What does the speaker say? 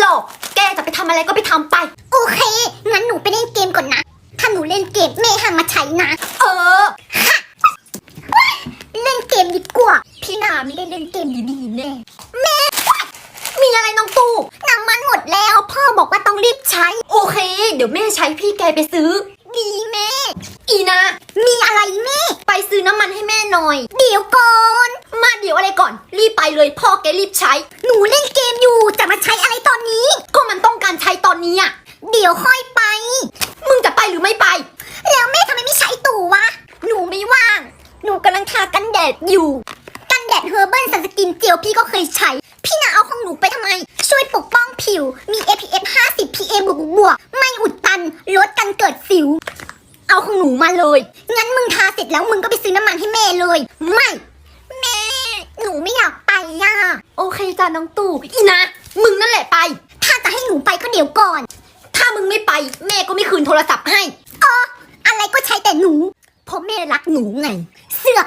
หรอก แกจะไปทำอะไรก็ไปทำไป โอเค งั้นหนูไปเล่นเกมก่อนนะ ถ้าหนูเล่นเกมแม่ห้ามมาใช้นะ เออฮะเล่นเกมดีกว่า พี่นาไม่ได้เล่นเกมดีๆแน่ แม่ มีอะไรน้องตูน้ำมันหมดแล้ว พ่อบอกว่าต้องรีบใช้ โอเค เดี๋ยวแม่ใช้พี่แกไปซื้อ ดีแม่ อีนะ มีอะไรแม่ ไปซื้อน้ำมันให้แม่หน่อย เดี๋ยวก่อน เดี๋ยวอะไรก่อน รีบไปเลยพ่อแกรีบใช้ หนูเล่นเกมอยู่จะมาใช้อะไรตอนนี้ ก็มันต้องการใช้ตอนนี้อะเดี๋ยวค่อยไป มึงจะไปหรือไม่ไป แล้วแม่ทำไมไม่ใช้ตู่วะ หนูไม่ว่าง หนูกำลังทากันแดดอยู่ กันแดดเฮอร์เบิลสันสกินเจลพี่ก็เคยใช้ พี่นาเอาของหนูไปทำไม ช่วยปกป้องผิว มี SPF 50 PA บวกบวกๆไม่อุดตัน ลดกันเกิดสิว เอาของหนูมาเลย งั้นมึงทาเสร็จแล้วมึงก็ไปซื้อน้ำมันให้แม่เลย ไม่ หนูไม่อยากไปย่ะ โอเค จ้าน้องตู่อีนะ มึงนั่นแหละไป ถ้าจะให้หนูไปก็เดี๋ยวก่อน ถ้ามึงไม่ไป แม่ก็ไม่คืนโทรศัพท์ให้ เออ อะไรก็ใช้แต่หนู เพราะแม่รักหนูไง เสือก